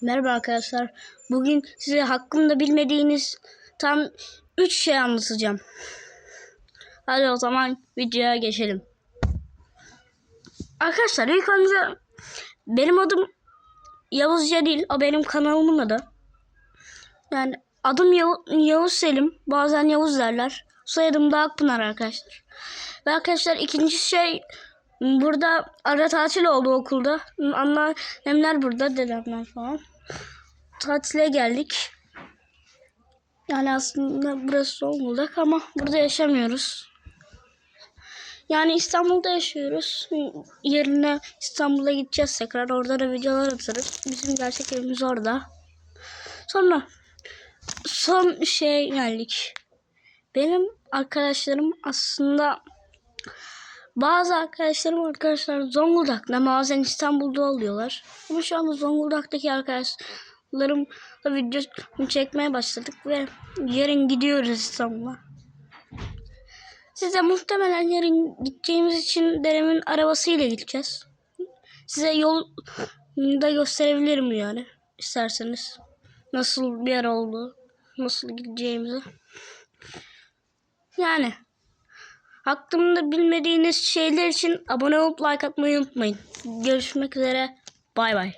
Merhaba arkadaşlar. Bugün size hakkında bilmediğiniz tam 3 şey anlatacağım. Hadi o zaman videoya geçelim. Arkadaşlar ilk önce benim adım Yavuz Celil. O benim kanalımın adı. Yani adım Yav- Yavuz Selim. Bazen Yavuz derler. Soyadım da Akpınar arkadaşlar. Ve arkadaşlar ikinci şey burada ara tatil oldu okulda. Anneannemler burada, dedemler falan. Tatile geldik. Yani aslında burası Zonguldak ama burada yaşamıyoruz. Yani İstanbul'da yaşıyoruz. Yerine İstanbul'a gideceğiz tekrar. Orada da videolar atarız. Bizim gerçek evimiz orada. Sonra son şey geldik. Benim arkadaşlarım aslında bazı arkadaşlarım arkadaşlar Zonguldak'ta bazen İstanbul'da oluyorlar. Ama şu anda Zonguldak'taki arkadaşlarımla video çekmeye başladık ve yarın gidiyoruz İstanbul'a. Size muhtemelen yarın gideceğimiz için dedemin arabasıyla gideceğiz. Size yol da gösterebilirim yani isterseniz. Nasıl bir yer olduğu, nasıl gideceğimizi. Yani hakkında bilmediğiniz şeyler için abone olup like atmayı unutmayın. Görüşmek üzere. Bay bay.